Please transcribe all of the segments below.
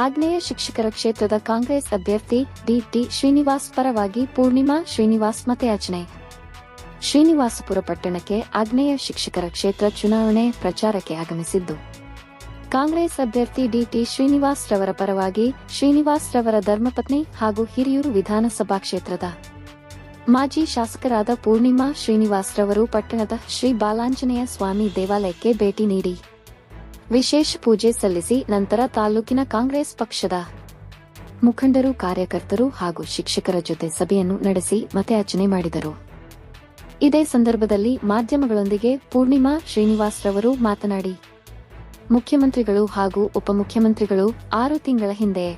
ಆಗ್ನೇಯ ಶಿಕ್ಷಕರ ಕ್ಷೇತ್ರದ ಕಾಂಗ್ರೆಸ್ ಅಭ್ಯರ್ಥಿ ಡಿಟಿ ಶ್ರೀನಿವಾಸ್ ಪರವಾಗಿ ಪೂರ್ಣಿಮಾ ಶ್ರೀನಿವಾಸ್ ಮತಯಾಚನೆ. ಶ್ರೀನಿವಾಸಪುರ ಪಟ್ಟಣಕ್ಕೆ ಆಗ್ನೇಯ ಶಿಕ್ಷಕರ ಕ್ಷೇತ್ರ ಚುನಾವಣೆ ಪ್ರಚಾರಕ್ಕೆ ಆಗಮಿಸಿದ್ದು. ಕಾಂಗ್ರೆಸ್ ಅಭ್ಯರ್ಥಿ ಡಿಟಿ ಶ್ರೀನಿವಾಸ್ ರವರ ಪರವಾಗಿ ಶ್ರೀನಿವಾಸ್ ರವರ ಧರ್ಮಪತ್ನಿ ಹಾಗೂ ಹಿರಿಯೂರು ವಿಧಾನಸಭಾ ಕ್ಷೇತ್ರದ ಮಾಜಿ ಶಾಸಕರಾದ ಪೂರ್ಣಿಮಾ ಶ್ರೀನಿವಾಸ್ ರವರು ಪಟ್ಟಣದ ಶ್ರೀ ಬಾಲಾಂಜನೇಯ ಸ್ವಾಮಿ ದೇವಾಲಯಕ್ಕೆ ಭೇಟಿ ನೀಡಿ. ವಿಶೇಷ ಪೂಜೆ ಸಲ್ಲಿಸಿ ನಂತರ ತಾಲೂಕಿನ ಕಾಂಗ್ರೆಸ್ ಪಕ್ಷದ ಮುಖಂಡರು, ಕಾರ್ಯಕರ್ತರು ಹಾಗೂ ಶಿಕ್ಷಕರ ಜೊತೆ ಸಭೆಯನ್ನು ನಡೆಸಿ ಮತಯಾಚನೆ ಮಾಡಿದರು. ಇದೇ ಸಂದರ್ಭದಲ್ಲಿ ಮಾಧ್ಯಮಗಳೊಂದಿಗೆ ಪೂರ್ಣಿಮಾ ಶ್ರೀನಿವಾಸ್ ರವರು ಮಾತನಾಡಿ, ಮುಖ್ಯಮಂತ್ರಿಗಳು ಹಾಗೂ ಉಪಮುಖ್ಯಮಂತ್ರಿಗಳು ಆರು ತಿಂಗಳ ಹಿಂದೆ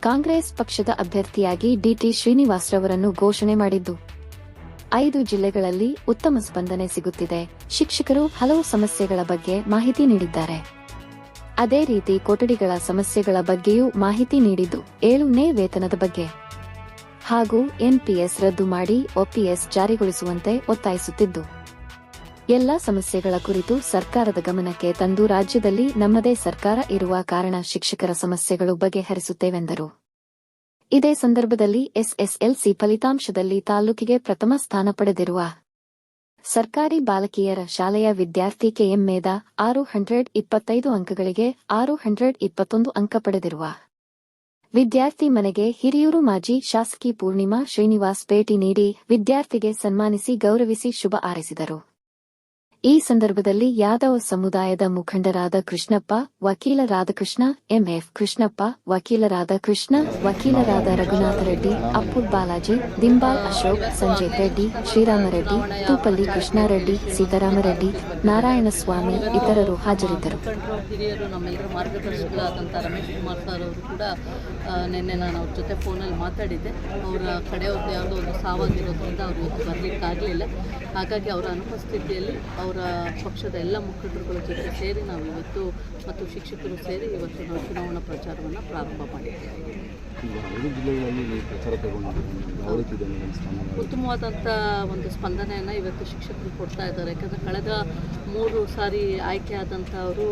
ಕಾಂಗ್ರೆಸ್ ಪಕ್ಷದ ಅಭ್ಯರ್ಥಿಯಾಗಿ ಡಿಟಿ ಶ್ರೀನಿವಾಸ್ ರವರನ್ನು ಘೋಷಣೆ ಮಾಡಿದ್ದು ಐದು ಜಿಲ್ಲೆಗಳಲ್ಲಿ ಉತ್ತಮ ಸ್ಪಂದನೆ ಸಿಗುತ್ತಿದೆ. ಶಿಕ್ಷಕರು ಹಲವು ಸಮಸ್ಯೆಗಳ ಬಗ್ಗೆ ಮಾಹಿತಿ ನೀಡಿದ್ದಾರೆ. ಅದೇ ರೀತಿ ಕೊಠಡಿಗಳ ಸಮಸ್ಯೆಗಳ ಬಗ್ಗೆಯೂ ಮಾಹಿತಿ ನೀಡಿದ್ದು ಏಳನೇ ವೇತನದ ಬಗ್ಗೆ. ಹಾಗೂ ಎನ್ಪಿಎಸ್ ರದ್ದು ಮಾಡಿ ಒಪಿಎಸ್ ಜಾರಿಗೊಳಿಸುವಂತೆ ಒತ್ತಾಯಿಸುತ್ತಿದ್ದು. ಎಲ್ಲ ಸಮಸ್ಯೆಗಳ ಕುರಿತು ಸರ್ಕಾರದ ಗಮನಕ್ಕೆ ತಂದು ರಾಜ್ಯದಲ್ಲಿ ನಮ್ಮದೇ ಸರ್ಕಾರ ಇರುವ ಕಾರಣ ಶಿಕ್ಷಕರ ಸಮಸ್ಯೆಗಳು ಬಗೆಹರಿಸುತ್ತೇವೆಂದರು. ಇದೇ ಸಂದರ್ಭದಲ್ಲಿ ಎಸ್ಎಸ್ಎಲ್ಸಿ ಫಲಿತಾಂಶದಲ್ಲಿ ತಾಲೂಕಿಗೆ ಪ್ರಥಮ ಸ್ಥಾನ ಪಡೆದಿರುವ ಸರ್ಕಾರಿ ಬಾಲಕಿಯರ ಶಾಲೆಯ ವಿದ್ಯಾರ್ಥಿ ಕೆಎಂ ಮೇದ ಆರು ಹಂಡ್ರೆಡ್ ಇಪ್ಪತ್ತೈದು ಅಂಕಗಳಿಗೆ ಆರು ಹಂಡ್ರೆಡ್ ಇಪ್ಪತ್ತೊಂದು ಅಂಕ ಪಡೆದಿರುವ ವಿದ್ಯಾರ್ಥಿ ಮನೆಗೆ ಹಿರಿಯೂರು ಮಾಜಿ ಶಾಸಕಿ ಪೂರ್ಣಿಮಾ ಶ್ರೀನಿವಾಸ್ ಭೇಟಿ ನೀಡಿ ವಿದ್ಯಾರ್ಥಿಗೆ ಸನ್ಮಾನಿಸಿ ಗೌರವಿಸಿ ಶುಭ ಹಾರೈಸಿದರು. ಈ ಸಂದರ್ಭದಲ್ಲಿ ಯಾದವ ಸಮುದಾಯದ ಮುಖಂಡರಾದ ಕೃಷ್ಣಪ್ಪ, ವಕೀಲ ರಾಧಾಕೃಷ್ಣ, ಎಂಎಫ್ ಕೃಷ್ಣಪ್ಪ ವಕೀಲರಾದ ಕೃಷ್ಣ ವಕೀಲರಾದ ರಘುನಾಥ ರೆಡ್ಡಿ, ಅಪ್ಪು ಬಾಲಾಜಿ ದಿಂಬಾಲ್ ಅಶೋಕ್, ಸಂಜಯ್ ರೆಡ್ಡಿ ಶ್ರೀರಾಮರೆಡ್ಡಿ ತೂಪಲ್ಲಿ ಕೃಷ್ಣಾರೆಡ್ಡಿ ಸೀತಾರಾಮರೆಡ್ಡಿ ನಾರಾಯಣಸ್ವಾಮಿ ಇತರರು ಹಾಜರಿದ್ದರು. ಕೂಡ ನಿನ್ನೆ ನಾನು ಅವ್ರ ಜೊತೆ ಫೋನಲ್ಲಿ ಮಾತಾಡಿದ್ದೆ. ಅವರ ಕಡೆಯವ್ರದ್ದು ಯಾವುದೋ ಒಂದು ಸಾವಾಗಿರೋದ್ರಿಂದ ಬರಲಿಕ್ಕಾಗಲಿಲ್ಲ. ಹಾಗಾಗಿ ಅವರ ಅನುಪಸ್ಥಿತಿಯಲ್ಲಿ ಅವರ ಪಕ್ಷದ ಎಲ್ಲ ಮುಖಂಡರುಗಳ ಜೊತೆ ಸೇರಿ ನಾವು ಇವತ್ತು ಮತ್ತು ಶಿಕ್ಷಕರು ಸೇರಿ ಇವತ್ತು ನಾವು ಚುನಾವಣಾ ಪ್ರಚಾರವನ್ನು ಪ್ರಾರಂಭ ಮಾಡಿದ್ದೇವೆ. ಉತ್ತಮವಾದಂಥ ಒಂದು ಸ್ಪಂದನೆಯನ್ನು ಇವತ್ತು ಶಿಕ್ಷಕರು ಕೊಡ್ತಾ ಇದ್ದಾರೆ. ಯಾಕಂದರೆ ಕಳೆದ ಮೂರು ಸಾರಿ ಆಯ್ಕೆ ಆದಂಥವರು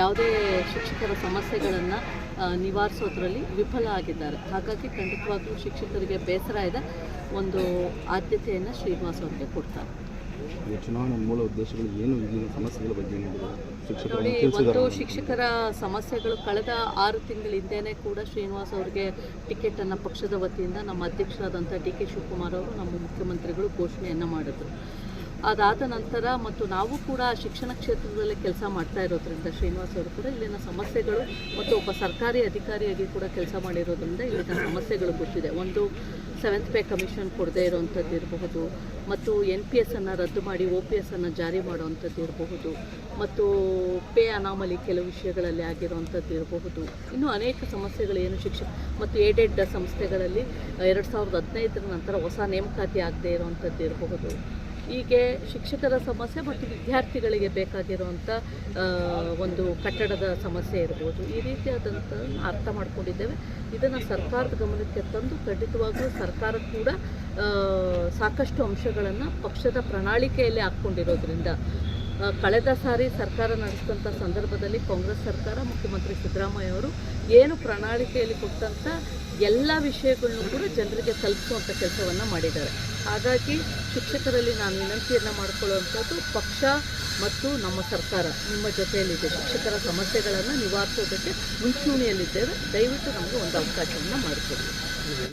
ಯಾವುದೇ ಶಿಕ್ಷಕರ ಸಮಸ್ಯೆಗಳನ್ನು ನಿವಾರಿಸೋದ್ರಲ್ಲಿ ವಿಫಲ ಆಗಿದ್ದಾರೆ. ಹಾಗಾಗಿ ಖಂಡಿತವಾಗಲೂ ಶಿಕ್ಷಕರಿಗೆ ಬೇಸರ ಇದೆ. ಒಂದು ಆದ್ಯತೆಯನ್ನು ಶ್ರೀನಿವಾಸ್ ಅವರಿಗೆ ಕೊಡ್ತಾರೆ. ಈ ಚುನಾವಣೆ ಮೂಲ ಉದ್ದೇಶಗಳು ಏನು? ಈಗಿನ ಸಮಸ್ಯೆಗಳ ಬಗ್ಗೆ ನೋಡಿ ಒಂದು ಶಿಕ್ಷಕರ ಸಮಸ್ಯೆಗಳು ಕಳೆದ ಆರು ತಿಂಗಳಿಂದೇನೆ ಕೂಡ ಶ್ರೀನಿವಾಸ್ ಅವರಿಗೆ ಟಿಕೆಟನ್ನು ಪಕ್ಷದ ವತಿಯಿಂದ ನಮ್ಮ ಅಧ್ಯಕ್ಷರಾದಂಥ ಡಿ ಕೆ ಶಿವಕುಮಾರ್ ಅವರು ನಮ್ಮ ಮುಖ್ಯಮಂತ್ರಿಗಳು ಘೋಷಣೆಯನ್ನು ಮಾಡಿದ್ರು. ಅದಾದ ನಂತರ ಮತ್ತು ನಾವು ಕೂಡ ಶಿಕ್ಷಣ ಕ್ಷೇತ್ರದಲ್ಲಿ ಕೆಲಸ ಮಾಡ್ತಾ ಇರೋದ್ರಿಂದ ಶ್ರೀನಿವಾಸ್ ಅವರು ಕೂಡ ಇಲ್ಲಿನ ಸಮಸ್ಯೆಗಳು ಮತ್ತು ಒಬ್ಬ ಸರ್ಕಾರಿ ಅಧಿಕಾರಿಯಾಗಿ ಕೂಡ ಕೆಲಸ ಮಾಡಿರೋದ್ರಿಂದ ಇಲ್ಲಿನ ಸಮಸ್ಯೆಗಳು ಗೊತ್ತಿದೆ ಒಂದು ಸೆವೆಂತ್ ಪೇ ಕಮಿಷನ್ ಕೊಡದೇ ಇರುವಂಥದ್ದು ಇರಬಹುದು ಮತ್ತು ಎನ್ ಪಿ ಎಸ್ ಅನ್ನು ರದ್ದು ಮಾಡಿ ಒ ಪಿ ಎಸ್ ಅನ್ನು ಜಾರಿ ಮಾಡುವಂಥದ್ದು ಇರಬಹುದು ಮತ್ತು ಪೇ ಅನಾಮಲಿ ಕೆಲವು ವಿಷಯಗಳಲ್ಲಿ ಆಗಿರುವಂಥದ್ದು ಇರಬಹುದು. ಇನ್ನೂ ಅನೇಕ ಸಮಸ್ಯೆಗಳು ಏನು ಶಿಕ್ಷಣ ಮತ್ತು ಏಡೆಡ್ ಸಂಸ್ಥೆಗಳಲ್ಲಿ ಎರಡು ಸಾವಿರದ ಹದಿನೈದರ ನಂತರ ಹೊಸ ನೇಮಕಾತಿ ಆಗದೇ ಇರುವಂಥದ್ದು ಇರಬಹುದು. ಹೀಗೆ ಶಿಕ್ಷಕರ ಸಮಸ್ಯೆ ಮತ್ತು ವಿದ್ಯಾರ್ಥಿಗಳಿಗೆ ಬೇಕಾಗಿರುವಂಥ ಒಂದು ಕಟ್ಟಡದ ಸಮಸ್ಯೆ ಇರ್ಬೋದು. ಈ ರೀತಿಯಾದಂಥ ಅರ್ಥ ಮಾಡಿಕೊಂಡಿದ್ದೇವೆ. ಇದನ್ನು ಸರ್ಕಾರದ ಗಮನಕ್ಕೆ ತಂದು ಖಂಡಿತವಾಗ್ಲೂ ಸರ್ಕಾರ ಕೂಡ ಸಾಕಷ್ಟು ಅಂಶಗಳನ್ನು ಪಕ್ಷದ ಪ್ರಣಾಳಿಕೆಯಲ್ಲಿ ಹಾಕ್ಕೊಂಡಿರೋದ್ರಿಂದ ಕಳೆದ ಸಾರಿ ಸರ್ಕಾರ ನಡೆಸಿದಂಥ ಸಂದರ್ಭದಲ್ಲಿ ಕಾಂಗ್ರೆಸ್ ಸರ್ಕಾರ, ಮುಖ್ಯಮಂತ್ರಿ ಸಿದ್ದರಾಮಯ್ಯ ಅವರು ಏನು ಪ್ರಣಾಳಿಕೆಯಲ್ಲಿ ಕೊಟ್ಟಂಥ ಎಲ್ಲ ವಿಷಯಗಳನ್ನು ಕೂಡ ಜನರಿಗೆ ತಲುಪಿಸುವಂಥ ಕೆಲಸವನ್ನು ಮಾಡಿದ್ದಾರೆ. ಹಾಗಾಗಿ ಶಿಕ್ಷಕರಲ್ಲಿ ನಾನು ವಿನಂತಿಯನ್ನು ಮಾಡಿಕೊಳ್ಳುವಂಥದ್ದು ಪಕ್ಷ ಮತ್ತು ನಮ್ಮ ಸರ್ಕಾರ ನಿಮ್ಮ ಜೊತೆಯಲ್ಲಿದೆ. ಶಿಕ್ಷಕರ ಸಮಸ್ಯೆಗಳನ್ನು ನಿವಾರಿಸೋದಕ್ಕೆ ಮುಂಚೂಣಿಯಲ್ಲಿದ್ದೇವೆ. ದಯವಿಟ್ಟು ನಮಗೆ ಒಂದು ಅವಕಾಶವನ್ನು ಮಾಡಿಕೊಡಿ.